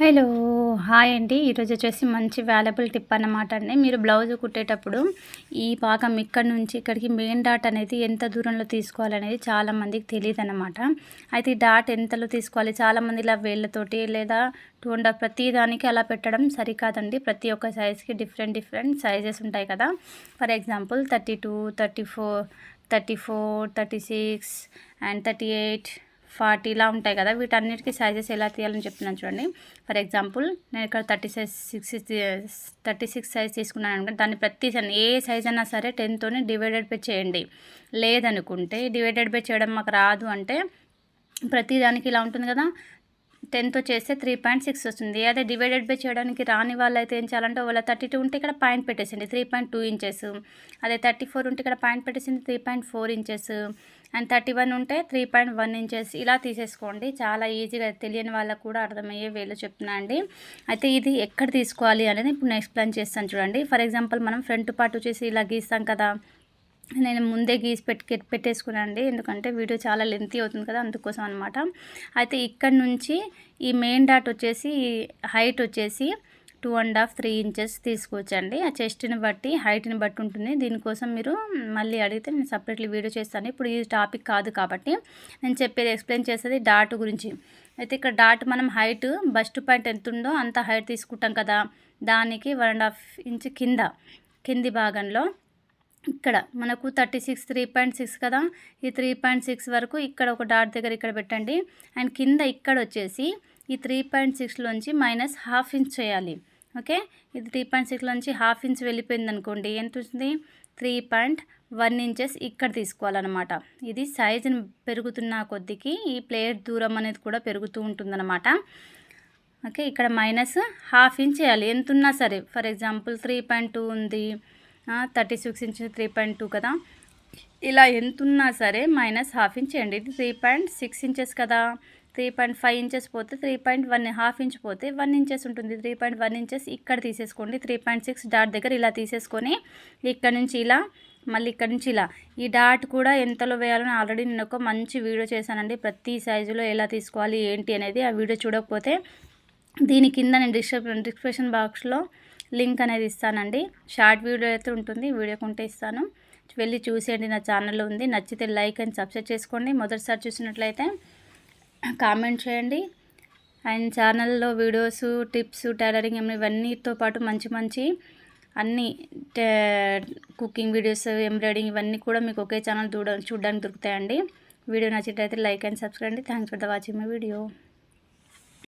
Hello hi అండి. ఈరోజు వచ్చేసి మంచి వాల్యుబుల్ టిప్ అన్నమాట అండి. మీరు బ్లౌజ్ కుట్టేటప్పుడు ఈ పాకం ఇక్కడ నుంచి ఇక్కడికి మెయిన్ డాట్ అనేది ఎంత దూరంలో తీసుకోవాలనేది చాలామందికి తెలియదు అనమాట అయితే ఈ డాట్ ఎంతలో తీసుకోవాలి? చాలామంది ఇలా వేళ్ళతోటి లేదా టూ అండ్ హాఫ్ ప్రతి దానికి అలా పెట్టడం సరికాదండి. ప్రతి ఒక్క సైజ్కి డిఫరెంట్ డిఫరెంట్ సైజెస్ ఉంటాయి కదా. For example thirty two thirty four thirty four thirty six and thirty eight forty ఇలా ఉంటాయి కదా వీటన్నిటికీ సైజెస్ ఎలా తీయాలని చెప్తున్నాను చూడండి. ఫర్ ఎగ్జాంపుల్ నేను ఇక్కడ thirty size six thirty six size తీసుకున్నాను అనుకుంటే దాన్ని ప్రతి ఏ సైజ్ అయినా సరే టెన్తోనే డివైడెడ్ పే చేయండి. లేదనుకుంటే డివైడెడ్ పే చేయడం మాకు రాదు అంటే ప్రతి దానికి ఇలా ఉంటుంది కదా టెన్తో చేస్తే త్రీ పాయింట్ సిక్స్ వస్తుంది. అదే డివైడెడ్ బై చేయడానికి రాని వాళ్ళు అయితే ఏం చేయాలంటే ఒకవేళ థర్టీ టూ ఉంటే ఇక్కడ పాయింట్ పెట్టేసింది త్రీ పాయింట్ టూ ఇంచెస్. అదే థర్టీ ఫోర్ ఉంటే ఇక్కడ పాయింట్ పెట్టేసింది three point four inches. And thirty one ఉంటే త్రీ పాయింట్ వన్ ఇంచెస్. ఇలా తీసేసుకోండి. చాలా ఈజీగా తెలియని వాళ్ళకు కూడా అర్థమయ్యే వేలో చెప్తున్నా అండి. అయితే ఇది ఎక్కడ తీసుకోవాలి అనేది ఇప్పుడు నేను ఎక్స్ప్లెయిన్ చేస్తాను చూడండి. ఫర్ ఎగ్జాంపుల్ మనం ఫ్రంట్ పార్ట్ వచ్చేసి ఇలా గీస్తాం కదా. నేను ముందే గీసి పెట్టి పెట్టేసుకున్నాను ఎందుకంటే వీడియో చాలా లెంతీ అవుతుంది కదా అందుకోసం అనమాట అయితే ఇక్కడ నుంచి ఈ మెయిన్ డాట్ వచ్చేసి హైట్ వచ్చేసి two and half three inches తీసుకోవచ్చండి. ఆ చెస్ట్ని బట్టి హైట్ని బట్టి ఉంటుంది. దీనికోసం మీరు మళ్ళీ అడిగితే నేను సపరేట్లీ వీడియో చేస్తాను. ఇప్పుడు ఈ టాపిక్ కాదు కాబట్టి నేను చెప్పేది ఎక్స్ప్లెయిన్ చేసేది డాట్ గురించి. అయితే ఇక్కడ డాట్ మనం హైట్ బస్ట్ పాయింట్ ఎంత ఉందో అంత హైట్ తీసుకుంటాం కదా. దానికి వన్ అండ్ హాఫ్ ఇంచ్ కింద కింది భాగంలో ఇక్కడ మనకు thirty six three point six కదా? ఈ త్రీ పాయింట్ సిక్స్ వరకు ఇక్కడ ఒక డాట్ దగ్గర ఇక్కడ పెట్టండి. అండ్ కింద ఇక్కడ వచ్చేసి ఈ త్రీ పాయింట్ సిక్స్లోంచి మైనస్ హాఫ్ ఇంచ్ చేయాలి. ఓకే? ఇది త్రీ పాయింట్ సిక్స్లోంచి హాఫ్ ఇంచ్ వెళ్ళిపోయింది అనుకోండి. ఎంత వస్తుంది త్రీ పాయింట్ వన్ ఇంచెస్ ఇక్కడ తీసుకోవాలన్నమాట. ఇది సైజుని పెరుగుతున్న కొద్దికి ఈ ప్లేట్ దూరం అనేది కూడా పెరుగుతూ ఉంటుందన్నమాట. ఓకే? ఇక్కడ మైనస్ హాఫ్ ఇంచ్ చేయాలి. ఎంత ఉన్నా సరే for example three point two ఉంది. Thirty six inch three point two కదా. ఇలా ఎంత ఉన్నా సరే మైనస్ హాఫ్ ఇంచ్ చేయండి ఇది త్రీ పాయింట్ సిక్స్ ఇంచెస్ కదా. త్రీ పాయింట్ ఫైవ్ ఇంచెస్ పోతే three point one half inch పోతే వన్ ఇంచెస్ ఉంటుంది. త్రీ పాయింట్ వన్ ఇంచెస్ ఇక్కడ తీసేసుకోండి. త్రీ పాయింట్ సిక్స్ డాట్ దగ్గర ఇలా తీసేసుకొని ఇక్కడ నుంచి ఇలా మళ్ళీ ఇక్కడ నుంచి ఇలా. ఈ డాట్ కూడా ఎంతలో వేయాలని ఆల్రెడీ నేను ఒక మంచి వీడియో చేశానండి. ప్రతి సైజులో ఎలా తీసుకోవాలి ఏంటి అనేది ఆ వీడియో చూడకపోతే దీని కింద నేను డిస్క్రిప్ డిస్క్రిప్షన్ బాక్స్లో లింక్ అనేది ఇస్తానండి. షార్ట్ వీడియో అయితే ఉంటుంది వీడియో కొంటే ఇస్తాను. వెళ్ళి చూసేయండి నా ఛానల్లో ఉంది. నచ్చితే లైక్ అండ్ సబ్స్క్రైబ్ చేసుకోండి. మొదటిసారి చూసినట్లయితే కామెంట్ చేయండి. అండ్ ఛానల్లో వీడియోస్ టిప్స్ టైలరింగ్ ఇవన్నీతో పాటు మంచి మంచి అన్ని కుకింగ్ వీడియోస్ ఎంబ్రాయిడింగ్ ఇవన్నీ కూడా మీకు ఒకే ఛానల్ చూడ చూడడానికి దొరుకుతాయండి. వీడియో నచ్చినట్లయితే లైక్ అండ్ సబ్స్క్రైబ్ అండి. Thanks for the watching my video.